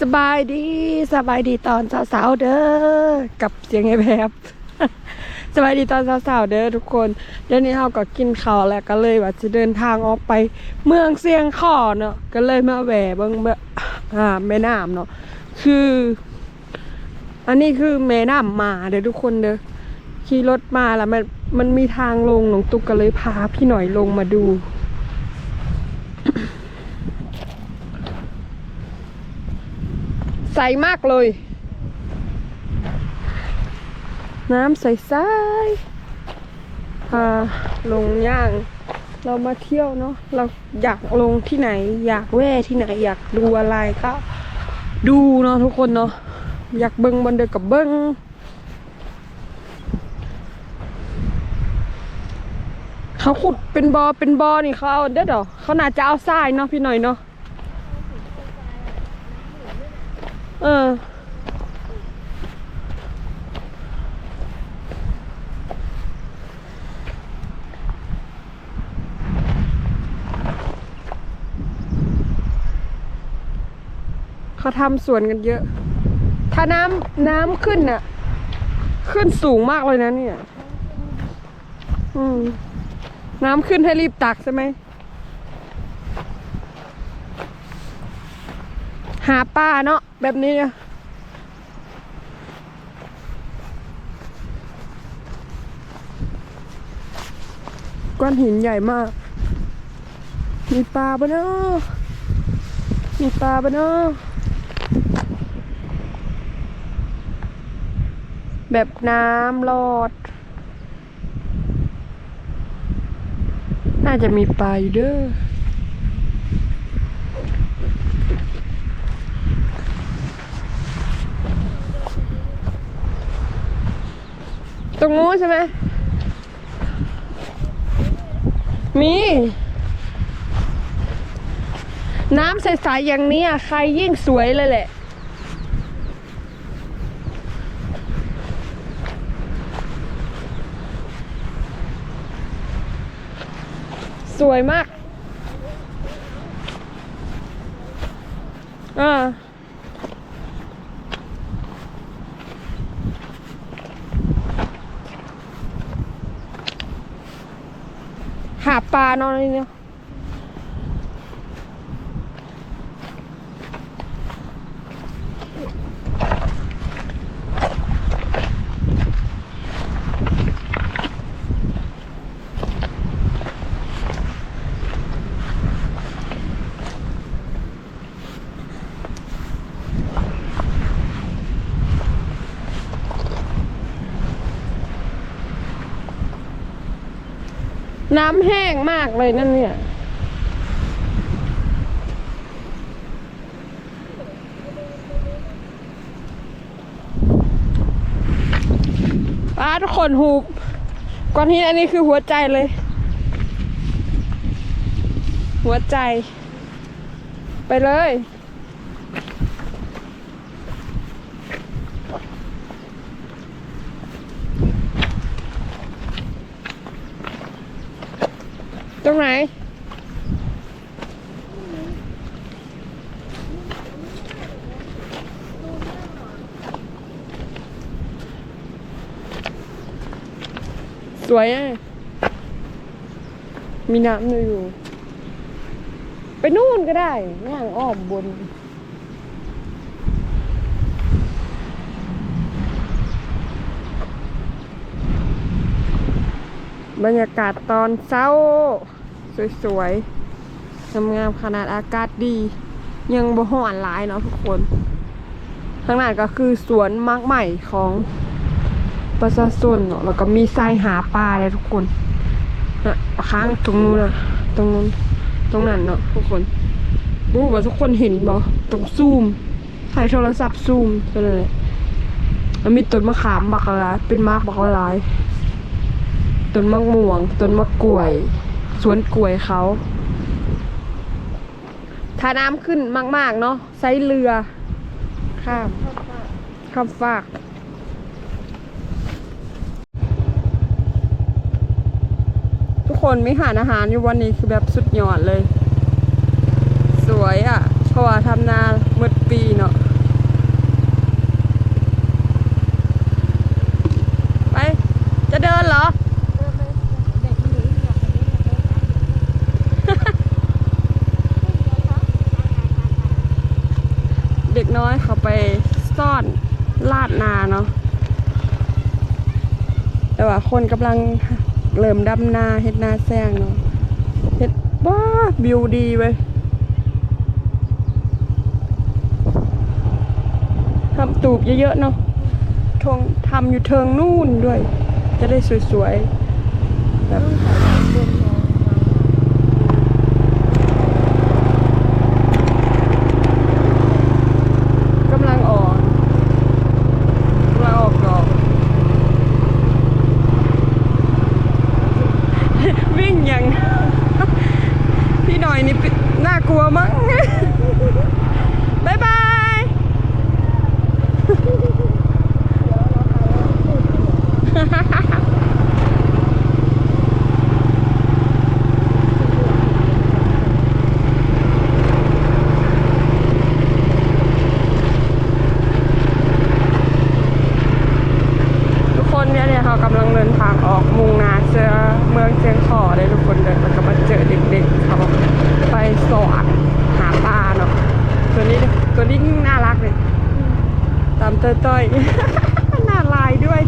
สบายดีสบายดีตอนสาวๆเด้อกับเสียงไอ้แบบสบายดีตอนสาวๆเด้อทุกคนเดี๋ยวนี้เราก็กินข้าวแล้วก็เลยว่าจะเดินทางออกไปเมืองเสียงขอเนาะก็เลยมาแหวเบิ่งแบบอ่าแม่น้ำเนาะคือ อันนี้คือแม่น้ำมาเด้อทุกคนเด้อขี่รถมาแล้วมันมันมีทางลงหนองตุกก็เลยพาพี่หน่อยลงมาดู ใสมากเลย น้ำใสๆพาลงย่าง เรามาเที่ยวเนาะเราอยากลงที่ไหน อยากแว่ที่ไหน อยากดูอะไรก็ ดูเนาะทุกคนเนาะอยากเบิ้งบนเดอกับเบิ้งเขาขุดเป็นบอเป็นบอนี่เขาเด้อดอเขาน่าจะเอาทรายเนาะพี่หน่อยเนาะ เออ เขาทำสวนกันเยอะ ถ้าน้ำน้ำขึ้นน่ะ ขึ้นสูงมากเลยนะเนี่ย อืม น้ำขึ้นให้รีบตักใช่ไหมาปลาเนาะแบบนี้เนี่ยก้อนหินใหญ่มาก มีปลาปะเนาะมีปลาปะเนาะแบบน้ำลอด น่าจะมีปลาอยู่เด้อ ตรงนู้นใช่ไหม มี น้ำใสๆอย่างนี้อะใครยิ่งสวยเลยแหละ สวยมาก อ่า ปลาเนอนนี่เนาะ น้ำแห้งมากเลยนั่นเนี่ย ป้าทุกคนหูก้อนหินอันนี้คือหัวใจเลย หัวใจ ไปเลย สวยอะ มีน้ำอยู่ ไปนู่นก็ได้ย่างอ้อมบน บรรยากาศตอนเช้า สวยๆ งามๆขนาดอากาศดี ยังบ่ฮ้อนหลายเนาะทุกคน ข้างหน้าก็คือสวนมากใหม่ของ ประชาชนเนาะแล้วก็มีทรายหาปลาเลยทุกคนนะค้างตรงนู้นนะตรงนู้นตรงนั้นเนาะทุกคนรู้ว่าทุกคนเห็นบ่ตรงซูมใช้โทรศัพท์ซูมไปเลยแล้วมีต้นมะขามบักอะไรเป็นมากบักอะไรต้นมะม่วงต้นมะกล้วย สวนกล้วยเขาถ้าน้ำขึ้นมาก ๆ เนาะใช้เรือ ข้าม ข้ามฟาก คนม่หานอาหารอยู่วันนี้คือแบบสุดยอดเลย สวยอะ่ะเพราวาทำนาเมื่อปีเนาะไป จะเดินเหรอ เด็กน้อยเขาไปซ่อนลาดนาเนาะแต่ว่าคนกำลัง เริ่มดำนาเฮ็ดนาแซงเนาะเฮ็ดว้าวิวดีเว้ยทำตูบเยอะๆเนาะทงทำอยู่เทิงนู่นด้วย จะได้สวยๆแบบกำลังออกกำลังออกดอก วิ่งอย่าง พี่หน่อยนี่ปิน่ากลัวมั้ง บายบาย ทุกคนเนี่ยเนี่ยเขากำลังเดินทางออกมุ่งหนาเจอเมืองเชียงขอเลยทุกคนเดินแล้วก็มาเจอเด็กๆเขาไปสอนหาปลาเนาะตัวนี้ตัวนี้น่ารักเลยตามเต้ยๆน่าลายด้วย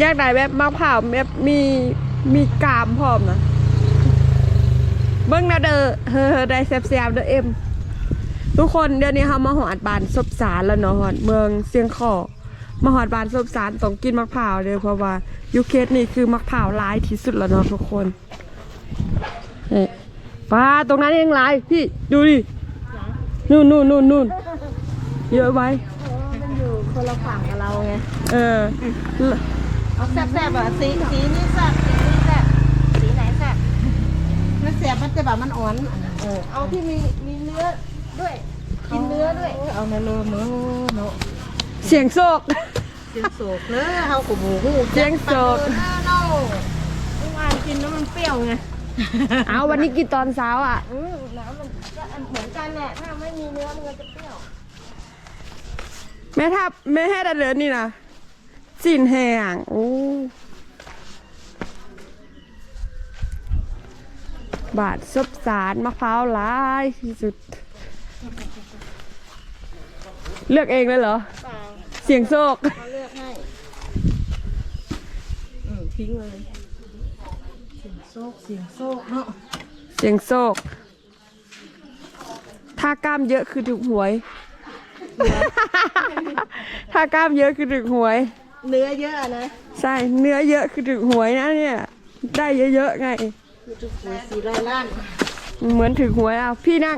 อยากได้แบบมะพร้าวแบบมีมีกามพร้อมนะเบิ้งนะเด้อเฮ้อได้แซ่บๆเด้อเอ็ม ทุกคนเดี๋ยวนี้เขามาหอดบานซบสารแล้วเนาะหอดเมืองเสียงขอ มาหอดบานซบสารต้องกินมะพร้าวเด้อเพราะว่ายูเคสนี่คือมะพร้าวร้ายที่สุดแล้วเนาะทุกคนเฮ้ป้าตรงนั้นยังร้ายพี่ดูดินู่นนู่นนู่นนู่นเยอะไว้มันอยู่คนละฝั่งกับเราไงเออเอาแซ่บๆอะสีสีนี้แซ่บสีนี้แซ่บสีไหนแซ่บมันแซ่บมันจะแบบมันอ่อนเออเอาที่มีมีเนื้อด้วย กินเนื้อด้วยเอาเนื้อเนื้อเนื้อ เสียงโศก เสียงโศกเนื้อเฮากับหมูหูเสียงโศก เนื้อเน่าเมื่อวานกินแล้วมันเปรี้ยวไงเอาวันนี้กินตอนเช้าอะ อืมน้ำมันก็อันเหมือนกันแหละถ้าไม่มีเนื้อมันก็จะเปรี้ยวแม่ทับแม่แห่ดันเหลือนี่นะสินแหงโอ้บาทซบสารมะพร้าวหลายที่สุด เลือกเองเลยเหรอเปล่า เสียงโศกเขาเลือกให้อืมทิ้งเลย เสียงโศกเสียงโศกเนาะเสียงโศกถ้ากล้ามเยอะคือถูกหวย ถ้ากล้ามเยอะคือถูกหวย เนื้อเยอะนะใช่เนื้อเยอะคือถูกหวยนะเนี่ย ได้เยอะๆไง คือทุกหัวสี่ร้อยล้านเหมือนถึงหวยอะพี่นั่ง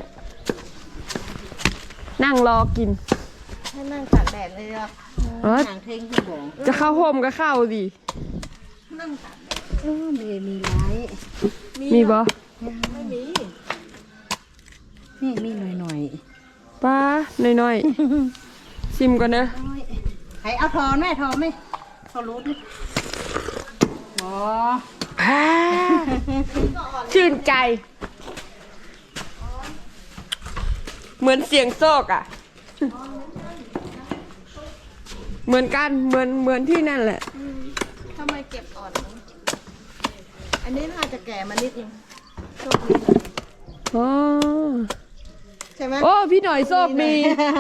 นั่งรอกิน ให้นั่งตากแดดเลยอะเออหางเทงคุณบอกจะเข้าโฮมก็เข้าดินั่งตากแดดเออมีมีไลท์มีบ่ไม่มี นี่มีหน่อยหน่อยป้าหน่อยๆชิมก่อนเนอะไอ้เอาทอนแม่ทอนไหมทอนรู้ดิอ๋ออ่าชื่นใจ เหมือนเสียงโซกอะ เหมือนกันเหมือนเหมือนที่นั่นแหละ ทำไมเก็บอ่อนจังอันนี้น่าจะแก่มานิดนึงโชคดีอ๋อ ใช่ไหมโอ้พี่หน่อยโชคดี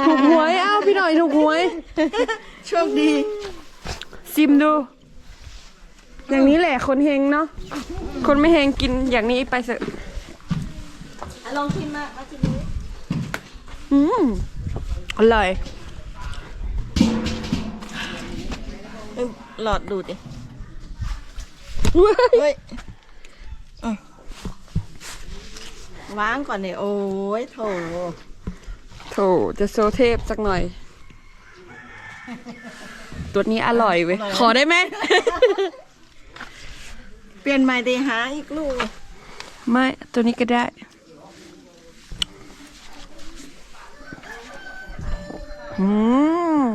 ถูกหวยเอ้าพี่หน่อยถูกหวย โชคดี ซิมดู อย่างนี้แหละคนเฮงเนาะคนไม่เฮงกินอย่างนี้ไปเถอะอะลองชิมมามาชิมดูอืมอร่อย หลอดดูดิเว้ยเฮ้ยอะวางก่อนเนี่ยโอ้ยโถโถจะโซเทพสักหน่อย ตัวนี้อร่อยเว้ย ขอได้ไหม เปลี่ยนใหม่ดีหาอีกลูก ไม่ ตัวนี้ก็ได้อืม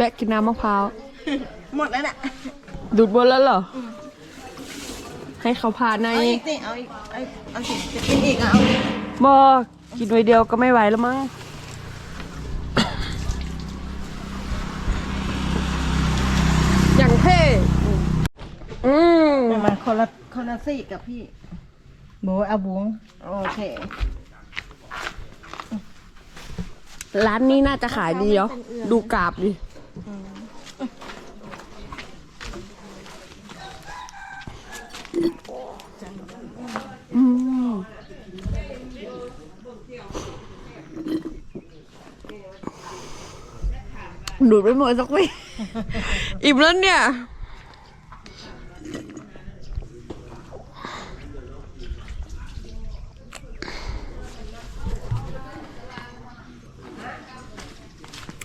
แวะกินน้ำมะพร้าว หมดแล้วน่ะดูดบนแล้วเหรอ ให้เขาพาในเอาอีกสิเอาอีกเอาอีกเอาสิจะกินอีกอะเอาอีกบอกกินไว้เดียวก็ไม่ไหวแล้วมั้ง อย่างเท่อืมแต่มันคนละคนละซี่กับพี่โบเอาบุงโอเคร้านนี้น่าจะขายดีเหรอ ดูกราบดิ ดูดไปหมดสักวิอิ่มแล้วเนี่ย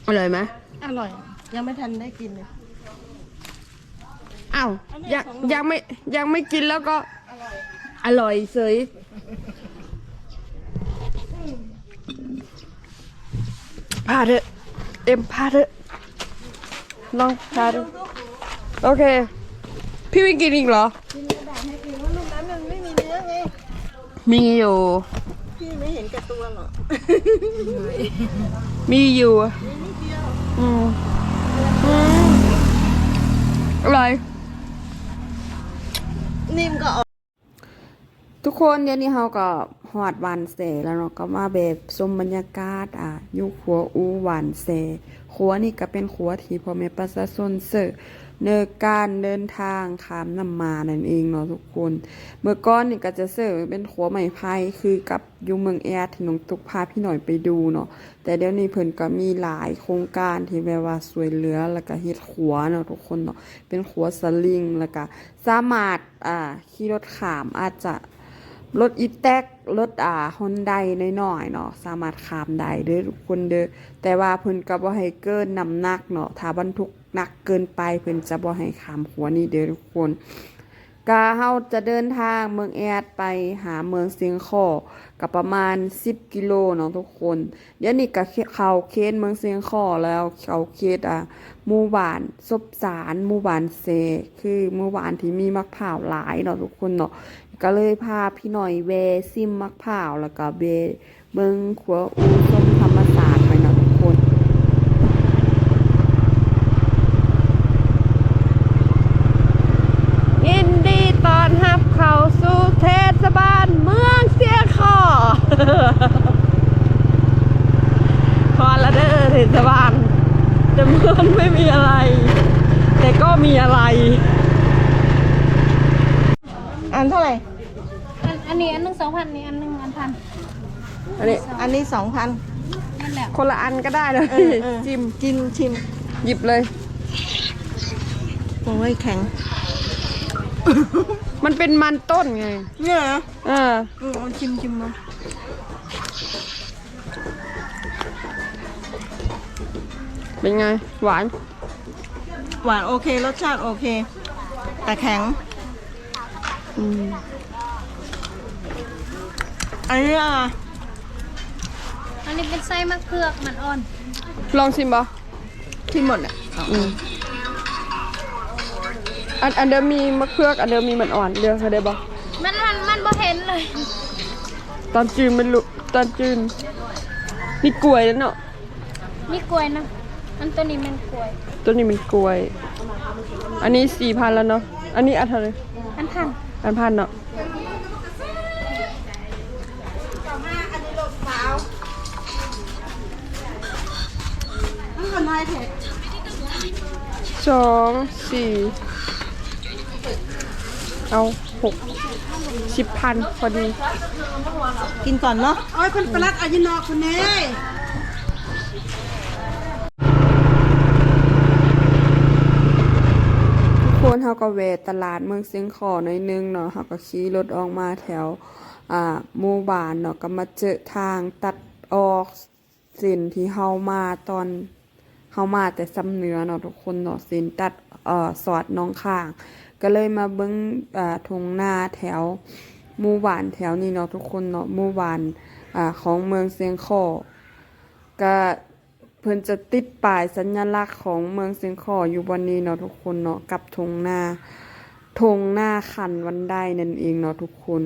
อร่อยไหมอร่อย ยังไม่ทันได้กินเลยอ้าวยังยังไม่ยังไม่กินแล้วก็ อร่อยเสยพาเถอะเอ็มพาเถอะ ลองพาเถอะโอเค พี่ไม่กินอีกเหรอ กินกระดาษให้กินว่าลูกนั้นมันไม่มีเนื้อไง มีอยู่ พี่ไม่เห็นกับตัวหรอกมีอยู่มีนิดเดียว อืมอืมอร่อย นิ่มก็ออกทุกคนเดี๋ยวนี้เราก็ หอดหวันเสแล้วเนาะก็มาแบบชมบรรยากาศอะอยู่ครัวอูหวานเสครัวนี่ก็เป็นครัวที่พ่อแม่ประชาชนเสิร์ฟเนการเดินทางขามนำมานั่นเองเนาะทุกคน เมื่อก่อนนี่ก็จะเสิร์ฟเป็นครัวไม้ไผ่คือกับยูเมืองแอดที่น้องตุกพาพี่หน่อยไปดูเนาะแต่เดี๋ยวนี้เพิ่นก็มีหลายโครงการที่แบบว่าสวยเหลือแล้วก็เฮ็ดครัวเนาะทุกคนเนาะเป็นครัวสลิงแล้วก็สามารถอ่าขี่รถขามอาจจะ รถอีแท็กรถอ่าฮอนไดน้อยๆเนาะสามารถข้ามได้เด้อทุกคนเด้อแต่ว่าเพิ่นก็บ่ให้เกินน้ำหนักเนาะถ้าบรรทุกหนักเกินไปเพิ่นจะบ่ให้ข้ามหัวนี้เด้อทุกคนก็เฮาจะเดินทางเมืองแอดไปหาเมืองเสียงขอก็ประมาณ 10 กิโลเนาะทุกคนเดี๋ยวนี้ก็เข้าเขตเมืองเสียงขอแล้วเข้าเขตอะหมู่บ้านซบสารหมู่บ้านเซ คือหมู่บ้านที่มีมะพร้าวหลายเนาะทุกคนเนาะ ก็เลยพาพี่หน่อยเวซิมมักพร้าวแล้วก็เบเบิงขัวอูส้มธรรมศาสตร์ไปนะทุกคนยินดีตอนรับเข้าสู่เทศบาลเมืองเสียขอพอละเด้อเทศบาลแต่เมืองไม่มีอะไร แต่ก็มีอะไร อันเท่าไหร่ อันอันนี้อันหนึ่งสองพันนี่อันหนึ่งอันพัน อันนี้ อันนี้สองพันนั่นแหละคนละอันก็ได้เลยเออเออจิมกินชิม หยิบเลย โอ้ยแข็ง มันเป็นมันต้นไงเนี่ยเหรอเออเออเอาชิมชิมมาเป็นไง หวาน หวานโอเค รสชาติโอเค แต่แข็ง อืมอันนี้อะอันนี้เป็นไส้มะเขือกมันอ่อน ลองชิมปะที่หมดอะอืมอันอันเดิมมีมะเขือกอันเดิมมีมันอ่อนเดือกเขาได้ปะมันมันมันบ่เห็นเลย ตอนจืนมันลุตอนจืนนี่กล้วยแล้วเนาะมีกล้วยนะอันตัวนี้มันกล้วย ตัวนี้มันกล้วย อันนี้สี่พันแล้วเนาะอันนี้อันเท่าไหร่อันพัน อันพันเนาะนี่คนไทยเผ็ดสองสี่เอาหกสิบพันพอดี กินก่อนเนาะโอ้ยคนประหลัดอายุนอกคนนี้ ทุกค นเขาก็แวะตลาดเมืองเสียงขอหน่อยนึงเนาะเขาก็ขี่รถออกมาแถวอ่าหมู่บ้านเนาะก็มาเจอทางตัดออกเส้นที่เฮามาตอนเฮามาแต่ซ้ำเหนือเนาะทุกคนเนาะเส้นตัดเอ่อสอดน้องข้าง ก็เลยมาเบิ่งอ่าทงหน้าแถวหมู่บ้านแถวนี้เนาะทุกคนเนาะหมู่บ้านอ่าของเมืองเสียงขอก็ พิ่นจะติดป้ายสัญลักษณ์ของเมืองเสียงขออยู่บนนี้เนาะทุกคนเนาะกับธงหน้าธงหน้าขันวันได้นั่นเองเนาะทุกคน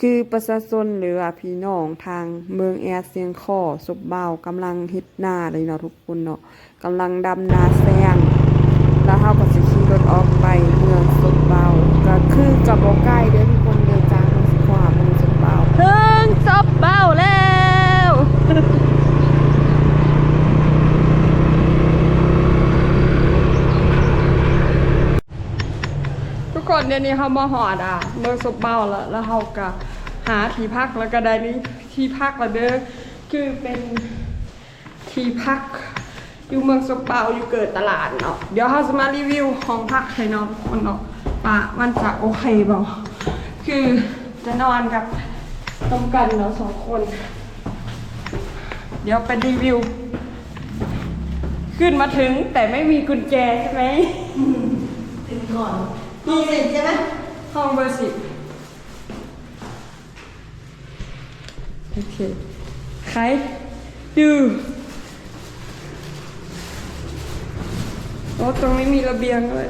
คือประชาชนหรือว่าพี่น้องทางเมืองแอร์เสียงขอสุบเบากำลังฮ็ดหน้าเลยเนาะทุกคนเนาะกำลังดำนาแซงแล้วเฮาก็สิขี่รถออกไปเมืองสุบเบาก็คือกับบ่ใกล้เด้อกคนเดินจากเมืองสิงขอหาเมืองสุบเบาถึงสุบเบาแล้ว ทุกคน เดี๋ยวนี้เขามาหอดอะเมืองสุบเบาแล้วแล้วเขาก็หาที่พักแล้วก็ได้นี่ที่พักและเด้อคือเป็นที่พักอยู่เมืองสุบเบาอยู่เกิดตลาดเนาะเดี๋ยวเขาจะมารีวิวห้องพักให้น้องคนเนาะว่ามันจะโอเคบ่าคือจะนอนกับต้มกันเนาะสองคน เดี๋ยวไปรีวิว ขึ้นมาถึงแต่ไม่มีกุญแจใช่ไหมถึงก่อน นี่เสร็จใช่ไหมห้องเบอร์สิบโอเคใครดูโอ้ตรงนี้มีระเบียงด้วย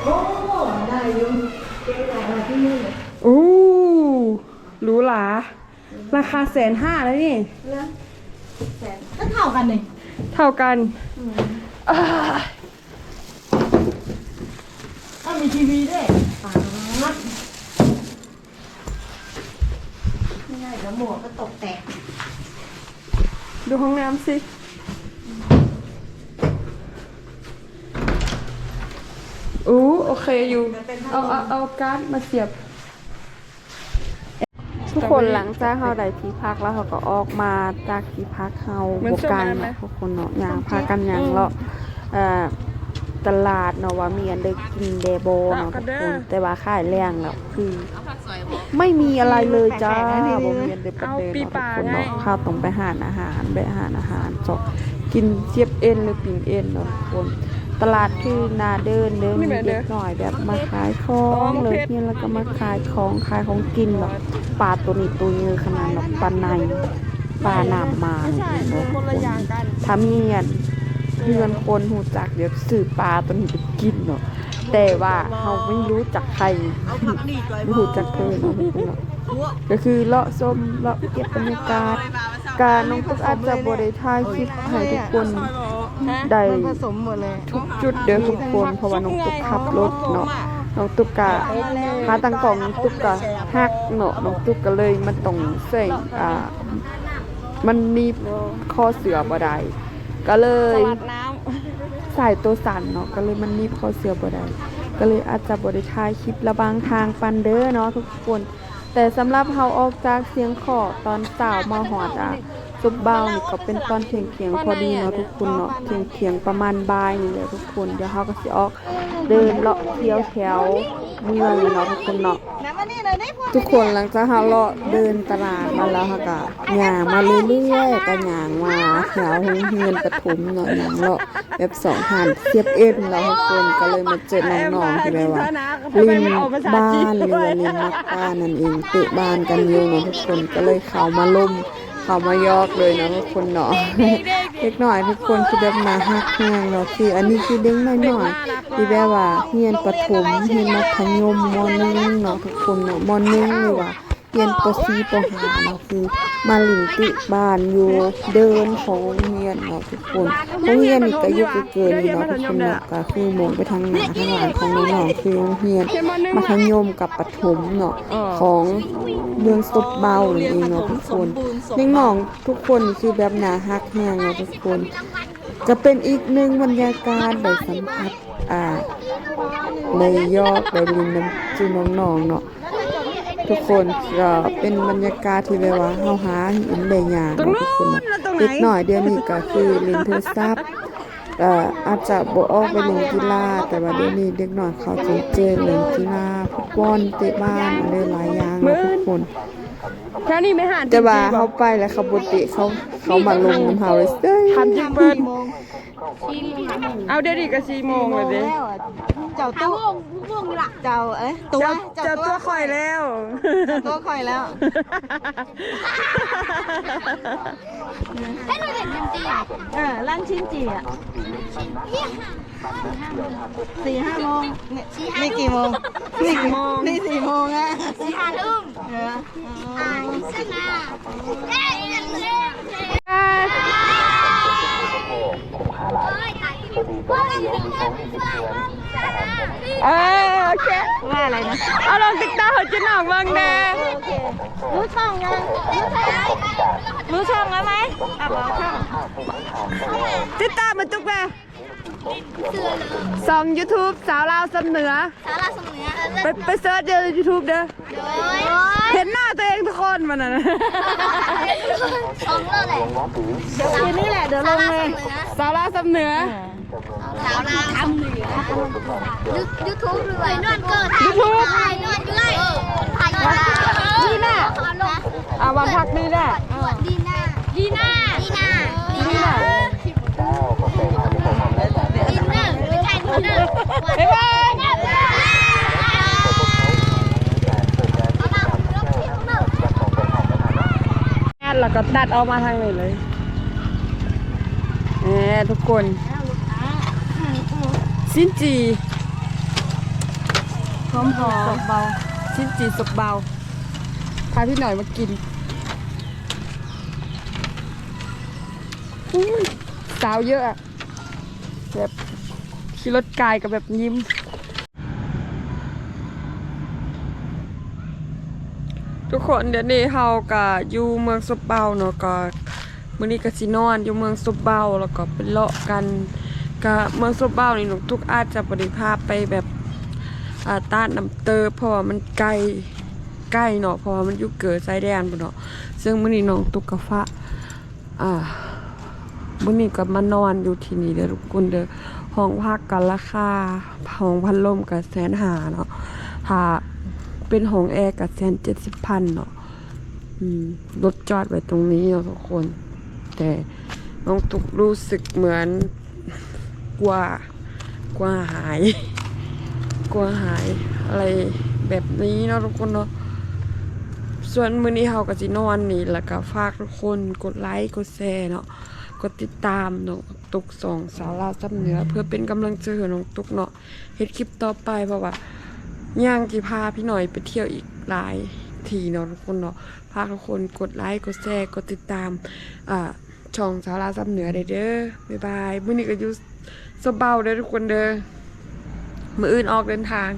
โอ้ได้อยู่เจ๊ไหนมาที่นี่เลยโอ้หรูหราราคาแสนห้าแล้วนี่ นะแสนก็เท่ากันเลยเท่ากันอ่าถ้า มีทีวีด้วยปาดไม่ได้แล้วหมวกก็ตกแตก ดูห้องน้ำสิ อู้โอเคอยู่เอาเอาเอาการ์ดมาเสียบ ทุกคนหลังจากเขาได้ที่พักแล้วเขาก็ออกมาจากที่พักเขาเหมือนบกไกลสมัยไหม เนาะทุกคนเนาะยางพากันยางเลาะเอ่อ ตลาดเนาะว่ามีอันเดอกินเดโบเนาะทุกคนแต่ว่าขายแรงแล้วคือ ไม่มีอะไรเลยจ้าบ่มีอันเดอประเดินเนาะทุกคนเนาะข้าวต้องไปหารอาหารไปหารอาหารจอกกินเจี๊ยบเอ็นหรือปิ่งเอ็นเนาะทุกคนตลาดคือนาเดินเดินมีเด็กหน่อยแบบมาขายของเลยเนี่ยแล้วก็มาขายของขายของกินแบบปลาตัวนี้ตัวเยอะขนาดแบบปลาในปลาหนามมาเนี่ยเนาะถ้ามีอัน เพื่อนคนหูจักเดี๋ยวซื้อปลาตัวนี้ไปกินเนาะแต่ว่าเราไม่รู้จักใครไม่รู้จักเธอเนาะกคนเนาะก็คือเลาะส้มเลาะเก็บบรรยากาศการน้องตุ๊กอาจจะบริถ่ายคลิปให้ทุกคนได้ทุกจุดเด้อทุกคนเพราะว่าน้องตุ๊กขับรถเนาะน้องตุ๊กกะหาตังกล่องน้องตุ๊กกะฮักเนาะน้องตุ๊กก็เลยมันต้องใส่อ่ามันหนีบคอเสือบ่ได้ ก็เลยสายตัวสั่นเนาะก็เลยมันหนีบคอเสือบ่ได้ก็เลยอาจจะบ่ได้ถ่ายคลิประบางทางปันเด้อเนาะทุกคน แต่สำหรับเฮาออกจากเสียงขอตอนเช้ามาหอดอะ ซุปเบานี่ก็เป็นตอนเที่ยงเที่ยงๆพอดีเนาะทุกคนเนาะเที่ยงเที่ยงๆประมาณบ่ายนี่แหละทุกคนเดี๋ยวเฮาก็สิออกเดินเลาะเที่ยวแถวเมืองเนาะทุกคนเนาะทุกคนหลังจากเราเลาะเดินตลาดมาแล้วก็ย่างมาเรื่อยๆก็ย่างมาแถวเรียนปฐมเนาะย่างเลาะแบบสองหันเทียบเอ็นแล้วทุกคนก็เลยมาเจอน้องๆที่แบบว่าลินบ้านหรือว่าลินมักบ้านนั่นเองเตะบ้านกันอยู่เนาะทุกคนก็เลยเข้ามาล่ม เขามายอกเลยนะทุกคนเนาะเล็กหน่อยทุกคนคือแบบมาหักแห้งเนาะคืออันนี้คือเด็กน้อยที่แบบว่าเรียนประถมเรียนมัธยมมหนึ่งเนาะทุกคนเนาะมหนึ่งหรือว่า เรียนปซีปหาเนาะคือมาหลินติบ้านอยู่เดินของโรงเรียนเนาะทุกคนโรงเรียนนี่ก็อยู่เกินนี่เนาะทุกคนเนาะก็คือมองไปทางหน้าทางหลังของน้องๆคือโรงเรียนมัธยมกับประถมเนาะของเมืองสุดเบาเองเนาะทุกคนน้องทุกคนคือแบบหนาฮักแฮงเนาะทุกคนจะเป็นอีกหนึ่งบรรยากาศได้สัมผัสอ่าในยอดในลินน้ำจูน้องๆเนาะ ทุกคนก็เป็นบรรยากาศที่แบบว่าเฮาหาหินได้ยากเนาะทุกคนเนาะเด็กหน่อยเดี๋ยวนี้ก็คือเล่นโทรศัพท์เอ่ออาจจะบ่ออกไปเล่นกีฬาแต่ว่าเดี๋ยวนี้เด็กน้อยเขาจะเจอเล่นกีฬาฟุตบอลเตะบ้านอะไรหลายอย่างเนาะทุกคนแค่นี้ไม่หันแต่ว่าเขาไปแล้วเขาบ่เตะเขาเขามาลงน้ำเฮาเลยเอ้ยทำจริงเปิ้ลเอาเดี๋ยวนี้ก็สี่โมงเลยเด้แล้วอะ เจ้าตู้วงละเจ้าเอ้ยตัวเจ้าเจ้าตัวคอยแล้วเจ้าตัวคอยแล้วให้เราเห็นจริงเออร้านชิ้นจีอะสี่ห้าโมงนี่นี่กี่โมงนี่กี่โมงนี่สี่โมงอะๆสี่ห้าทุ่มเอออ่าอีกสักนา เอ้ยเร็วๆเออโอเคว่าอะไรนะเอาลองติ๊กตาเขาจะหนองเมืองแดงรู้ช่องยังรู้ช่องแล้วไหมอะบอกช่องติดตามมาจุกแม่สอง YouTube สาวลาวสำเหนือ สาระสมุนไพรไปไปเซิร์ชเจอ YouTube เด้อโดยเห็นหน้าตัวเองทุกคนมันน่ะนะสองเรื่องเลยเดี๋ยวคืนนี้แหละเดี๋ยวลสางระเลสยมุนไพรสาวลาวสำเหนือ สาวลาวทำเหนือยูทูบด้วยนวดเกิด YouTube ถ่ายนวดด้วยถ่ายนวดนี่น่ะอะวันพักนี่แหละดีน่าดีน่าดีน่าดีนี่น่าดินเนอร์ไม่ใช่ดินเนอร์บ๊ายบายงานเราก็ตัดออกมาทางนี้เลยแหมทุกคน สิ้นจีหอมหอมเบาสิ้นจีสุกเบา พาพี่หน่อยมากินอุ้ยสาวเยอะอะแบบขี่รถกายกับแบบยิ้ม ทุกคนเดี๋ยวนี้เฮาก็อยู่เมืองสุบเบาเนาะก็มื้อนี้ก็สินอนอยู่เมืองสุบเบาแล้วก็ไปเลาะกัน ก็เมืองสุบเบานี่หนูทุกอาจจะบ่ได้พไปแบบต้านน้ำเตอเพราะว่ามันไกลใกล้เนาะเพราะว่ามันอยู่เกิดชายแดนพุ่เนาะซึ่งมื้อนี้น้องตุกกะฟ้าอ่ามื้อนี้ก็มานอนอยู่ที่นี่เด้อทุกคนเด้อห้องพักกันราคาห้องพัดลมก็แสนหาเนาะถ้าเป็นของแอร์กับแสนเจ็ดสิบพันเนาะอืมรถจอดไว้ตรงนี้เนาะทุกคน แต่น้องตุกรู้สึกเหมือน กลัวกลัวหาย กลัวหายอะไรแบบนี้เนาะทุกคนเนาะส่วนมื้อนี้เฮาก็สินอนนี่แล้วก็ฝากทุกคนกดไลค์กดแชร์เนาะกดติดตามน้องตุกสองสาวลาซ้ำเหนือ เพื่อเป็นกำลังใจให้น้องตุกเนาะเฮ็ดคลิปต่อไปเพราะว่าย่างกี่พาพี่หน่อยไปเที่ยวอีกหลายทีเนาะทุกคนเนาะพาทุกคนกดไลค์กดแชร์กดติดตามอ่าช่องสาวลาซ้ำเหนือเด้อบ๊ายบายมื้อนี้ก็อยู่ สบเบาเด้อทุกคนเด้อมืออื่นออกเดินทาง